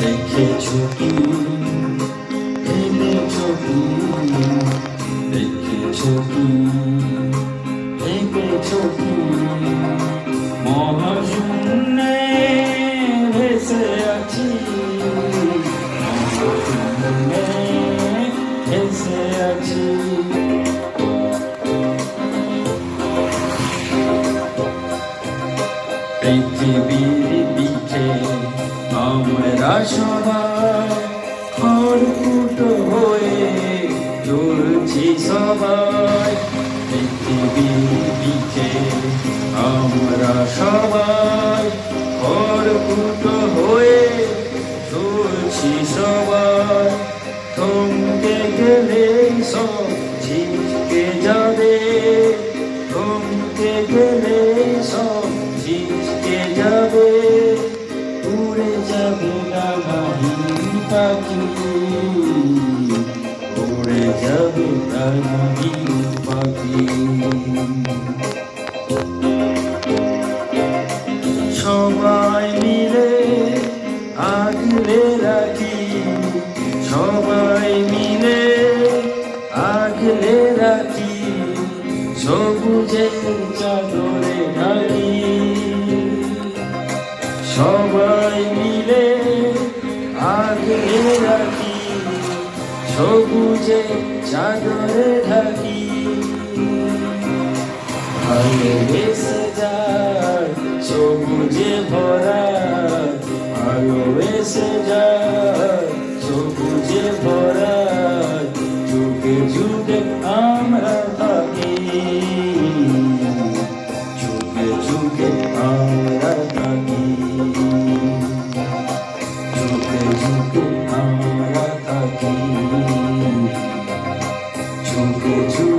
দেখেছ কি? দেখেছ কি? দেখেছ কি? দেখেছ কি? মহাশূন্যে ভেসে আছি। মহাশূন্যে ভেসে আছি। পৃথিবীর পিঠে আমরা সবাই খড়কুটো হয়ে চলছি সবাই। পৃথিবীর পিঠে আমরা সবাই খড়কুটো হয়ে চলছি সবাই। থমকে গেলে সব ছিটকে যাবে। থমকে গেলে সব ছিটকে যাবে। পাখি, উড়ে যাবে ডানাহীন পাখি। সবাই মিলে আগলে রাখি, সবাই মিলে আগলে রাখি, সবুজে চাদরে ঢাকি। সবাই মিলে আগলে রাখি, সবুজে চাদরে ঢাকি। ভালোবেসে যায়, সবুজে ভরা ভালোবেসে যায়, সবুজে ভরা যুগে যুগে আমরা থাকি। যুগে যুগে আমরা থাকি। যুগে যুগে